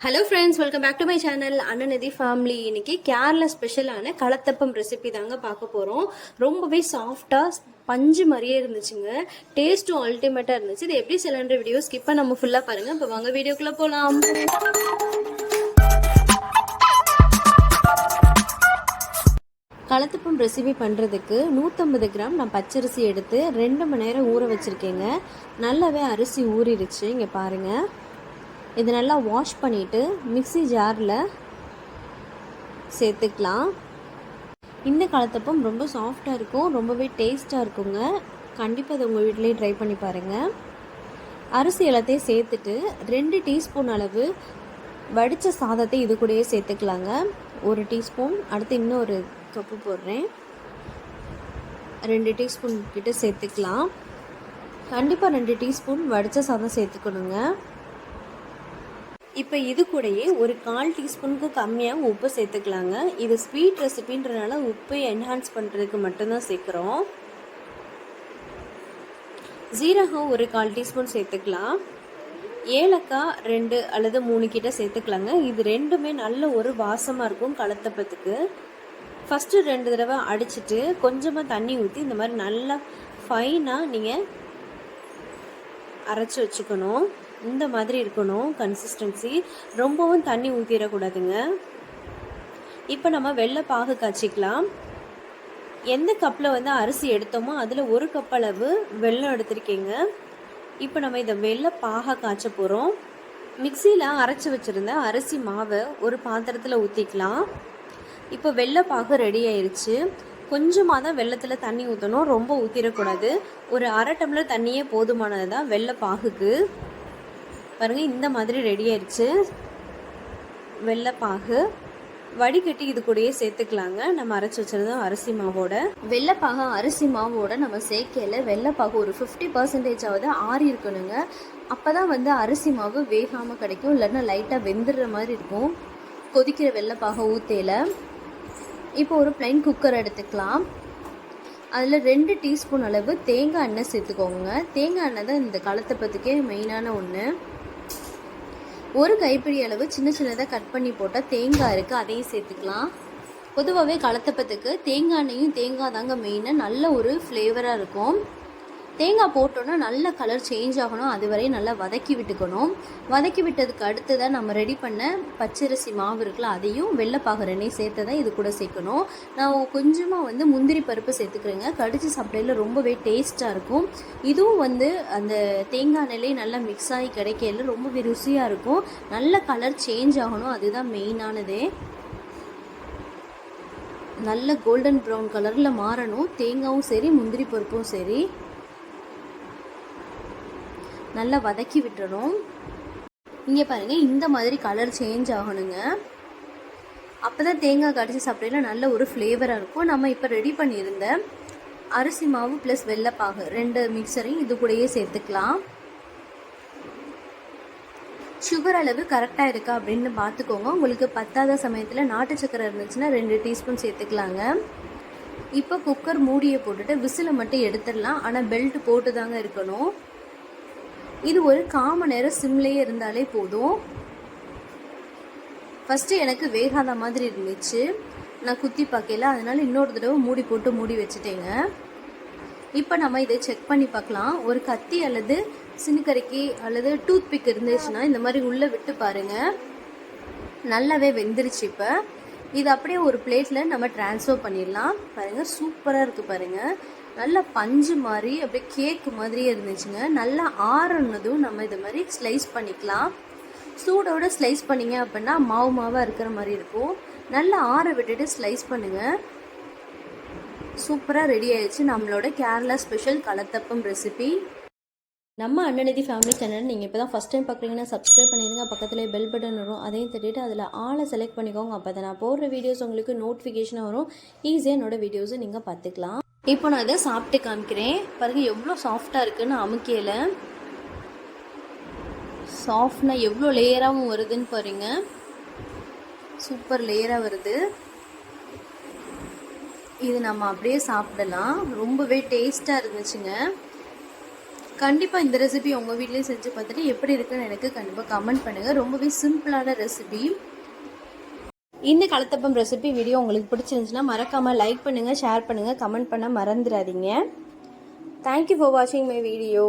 Hello friends welcome back to my channel அண்ணநதி family இன்னைக்கு கேரளா ஸ்பெஷலான களத்தப்பம் recipe தாங்க பார்க்க போகிறோம் ரொம்பவே சாஃப்டாக பஞ்சு மாதிரியே இருந்துச்சுங்க. டேஸ்ட்டும் அல்டிமேட்டாக இருந்துச்சு. இது எப்படி சிலண்டர் வீடியோ ஸ்கிப் நம்ம ஃபுல்லாக பாருங்கள் இப்போ வாங்க வீடியோக்குள்ளே போகலாம் களத்தப்பம் ரெசிபி பண்ணுறதுக்கு நூற்றம்பது கிராம் நான் பச்சரிசி எடுத்து ரெண்டு மணி நேரம் ஊற வச்சுருக்கேங்க. நல்லாவே அரிசி ஊறிடுச்சு. இங்கே பாருங்கள் இது நல்லா வாஷ் பண்ணிவிட்டு மிக்ஸி ஜாரில் சேர்த்துக்கலாம். இந்த காலத்தப்பம் ரொம்ப சாஃப்டாக இருக்கும் ரொம்பவே டேஸ்ட்டாக இருக்குங்க. கண்டிப்பாக அதை உங்கள் வீட்டிலேயே ட்ரை பண்ணி பாருங்கள் அரிசி எல்லாத்தையும் சேர்த்துட்டு ரெண்டு டீஸ்பூன் அளவு வடித்த சாதத்தை இது கூடயே சேர்த்துக்கலாங்க. ஒரு டீஸ்பூன் அடுத்து இன்னொரு கப்பு போடுறேன். ரெண்டு டீஸ்பூன் கிட்ட சேர்த்துக்கலாம். கண்டிப்பாக ரெண்டு டீஸ்பூன் வடித்த சாதம் சேர்த்துக்கணுங்க. இப்போ இது கூடயே ஒரு கால் டீஸ்பூனுக்கும் கம்மியாக உப்பு சேர்த்துக்கலாங்க. இது ஸ்வீட் ரெசிபின்றனால உப்பை என்ஹான்ஸ் பண்ணுறதுக்கு மட்டும்தான் சேர்க்குறோம். ஜீரகம் ஒரு கால் டீஸ்பூன் சேர்த்துக்கலாம். ஏலக்காய் ரெண்டு அல்லது மூணு கிட்ட சேர்த்துக்கலாங்க. இது ரெண்டுமே நல்ல ஒரு வாசமாக இருக்கும் கலத்தப்பத்துக்கு. ஃபஸ்ட்டு ரெண்டு தடவை அடிச்சிட்டு கொஞ்சமாக தண்ணி ஊற்றி இந்த மாதிரி நல்லா ஃபைனாக நீங்கள் அரைச்சி வச்சுக்கணும். இந்த மாதிரி இருக்கணும் கன்சிஸ்டன்சி ரொம்பவும் தண்ணி ஊற்றிடக்கூடாதுங்க இப்போ நம்ம வெள்ளை பாகு காய்ச்சிக்கலாம். எந்த கப்பில் வந்து அரிசி எடுத்தோமோ அதில் ஒரு கப் அளவு வெள்ளம் எடுத்திருக்கீங்க. இப்போ நம்ம இதை வெள்ளை பாகை காய்ச்ச போகிறோம் மிக்சியில் அரைச்சி வச்சுருந்த அரிசி மாவை ஒரு பாத்திரத்தில் ஊற்றிக்கலாம் இப்போ வெள்ளை பாகு ரெடி ஆயிடுச்சு கொஞ்சமாக தான் வெள்ளத்தில் தண்ணி ஊற்றணும் ரொம்ப ஊற்றிடக்கூடாது ஒரு அரை டம்ளர் தண்ணியே போதுமானது தான் வெள்ளை பாகுக்கு. பாருங்கள் இந்த மாதிரி ரெடி ஆயிடுச்சு. வெள்ளைப்பாகு வடிகட்டி இது கூடயே சேர்த்துக்கலாங்க. நம்ம அரைச்சி வச்சிருந்தோம் அரிசி மாவோட. வெள்ளைப்பாகு அரிசி மாவோட நம்ம சேர்க்கையில் வெள்ளைப்பாகு ஒரு ஃபிஃப்டி பர்சன்டேஜாவது ஆறி இருக்கணுங்க. அப்போ தான் வந்து அரிசி மாவு வேகாமல் கிடைக்கும். இல்லைன்னா லைட்டாக வெந்துடுற மாதிரி இருக்கும். கொதிக்கிற வெள்ளைப்பாக ஊற்றையில் இப்போ ஒரு ப்ளைன் குக்கர் எடுத்துக்கலாம். அதில் ரெண்டு டீஸ்பூன் அளவு தேங்காய் எண்ணெய் சேர்த்துக்கோங்க. தேங்காய் எண்ணெய் தான் இந்த காலத்தை பற்றிக்கே மெயினான ஒன்று ஒரு கைப்பிடி அளவு சின்ன சின்னதாக கட் பண்ணி போட்டால் தேங்காய் இருக்குது அதையும் சேர்த்துக்கலாம். பொதுவாகவே கலத்தப்பத்துக்கு தேங்காய் எண்ணெயும் தேங்காய் தாங்க மெயினாக நல்ல ஒரு ஃப்ளேவராக இருக்கும். தேங்காய் போட்டோன்னா நல்ல கலர் சேஞ்ச் ஆகணும். அதுவரையும் நல்லா வதக்கி விட்டுக்கணும். வதக்கி விட்டதுக்கு அடுத்து தான் நம்ம ரெடி பண்ண பச்சரிசி மாவு இருக்குல்ல அதையும் வெள்ளைப்பாகரனையும் சேர்த்து தான் இது கூட சேர்க்கணும். நான் கொஞ்சமாக வந்து முந்திரி பருப்பு சேர்த்துக்கிறேங்க. கடிச்சு சாப்பிடையில ரொம்பவே டேஸ்ட்டாக இருக்கும். இதுவும் வந்து அந்த தேங்காய் நிலை நல்லா மிக்ஸ் ஆகி கிடைக்கல ரொம்பவே ருசியாக இருக்கும். நல்ல கலர் சேஞ்ச் ஆகணும். அதுதான் மெயினானதே நல்ல கோல்டன் ப்ரௌன் கலரில் மாறணும். தேங்காயும் சரி முந்திரி பருப்பும் சரி. நல்லா வதக்கி விட்டுறணும். இங்கே பாருங்கள் இந்த மாதிரி கலர் சேஞ்ச் ஆகணுங்க. அப்போ தான் தேங்காய் கடிச்சு சாப்பிடையில நல்ல ஒரு ஃப்ளேவராக இருக்கும். நம்ம இப்போ ரெடி பண்ணியிருந்த அரிசி மாவு ப்ளஸ் வெள்ளைப்பாகு ரெண்டு மிக்சரையும் இது கூடயே சேர்த்துக்கலாம். சுகர் அளவு கரெக்டாக இருக்கா அப்படின்னு பார்த்துக்கோங்க. உங்களுக்கு பத்தாத சமயத்தில் நாட்டு சக்கரை இருந்துச்சுன்னா ரெண்டு டீஸ்பூன் சேர்த்துக்கலாங்க. இப்போ குக்கர் மூடியை போட்டுட்டு விசிலை மட்டும் எடுத்துடலாம். ஆனால் பெல்ட் போட்டு தாங்க இருக்கணும். இது ஒரு காம நேரம் சிம்லேயே இருந்தாலே போதும். ஃபஸ்ட்டு எனக்கு வேகாத மாதிரி இருந்துச்சு. நான் குத்தி பார்க்கல. அதனால இன்னொரு தடவை மூடி போட்டு மூடி வச்சுட்டேங்க. இப்போ நம்ம இதை செக் பண்ணி பார்க்கலாம். ஒரு கத்தி அல்லது சினுக்கரைக்கி அல்லது டூத் பிக் இருந்துச்சுன்னா இந்த மாதிரி உள்ளே விட்டு பாருங்கள் நல்லாவே வெந்துருச்சு இப்போ. இது அப்படியே ஒரு பிளேட்டில் நம்ம டிரான்ஸ்ஃபர் பண்ணிடலாம். பாருங்கள் சூப்பராக இருக்குது பாருங்கள் நல்லா பஞ்சு மாதிரி அப்படியே கேக் மாதிரியே இருந்துச்சுங்க. நல்லா ஆறுனதும் நம்ம இது மாதிரி ஸ்லைஸ் பண்ணிக்கலாம். சூடோட ஸ்லைஸ் பண்ணிங்க அப்படின்னா மாவு மாவாக இருக்கிற மாதிரி இருக்கும். நல்லா ஆற விட்டுட்டு ஸ்லைஸ் பண்ணுங்கள் சூப்பராக ரெடி ஆயிடுச்சு நம்மளோட கேரளா ஸ்பெஷல் கலத்தப்பம் ரெசிபி நம்ம அண்ணநிதி ஃபேமிலி சேனல் நீங்கள் இப்போ தான் ஃபஸ்ட் டைம் பார்க்குறீங்கன்னா சப்ஸ்கிரைப் பண்ணிடுங்க. பக்கத்துலேயே பெல் பட்டன் வரும். அதையும் தட்டிட்டு அதில் ஆளை செலக்ட் பண்ணிக்கோங்க. அப்போ தான் நான் போடுற வீடியோஸ் உங்களுக்கு நோட்டிஃபிகேஷனாக வரும். ஈஸியாக என்னோடய வீடியோஸை நீங்கள் பார்த்துக்கலாம். இப்போ நான் இதை சாப்பிட்டு காமிக்கிறேன். பாருங்கள் எவ்வளோ சாஃப்டாக இருக்குன்னு அமுக்கையில். சாஃப்ட்னா எவ்வளோ லேயராகவும் வருதுன்னு பாருங்க. சூப்பர் லேயராக வருது. இது நம்ம அப்படியே சாப்பிடலாம். ரொம்பவே டேஸ்ட்டாக இருந்துச்சுங்க. கண்டிப்பாக இந்த ரெசிபி உங்கள் வீட்லேயும் செஞ்சு பார்த்துட்டு எப்படி இருக்குன்னு எனக்கு கண்டிப்பாக கமெண்ட் பண்ணுங்கள் ரொம்பவே சிம்பிளான ரெசிபி இந்த கலத்தப்பம் ரெசிபி வீடியோ உங்களுக்கு பிடிச்சிருந்துச்சுன்னா மறக்காமல் லைக் பண்ணுங்கள் ஷேர் பண்ணுங்கள் கமெண்ட் பண்ண மறந்துடாதீங்க. தேங்க்யூ ஃபார் வாட்சிங் மை வீடியோ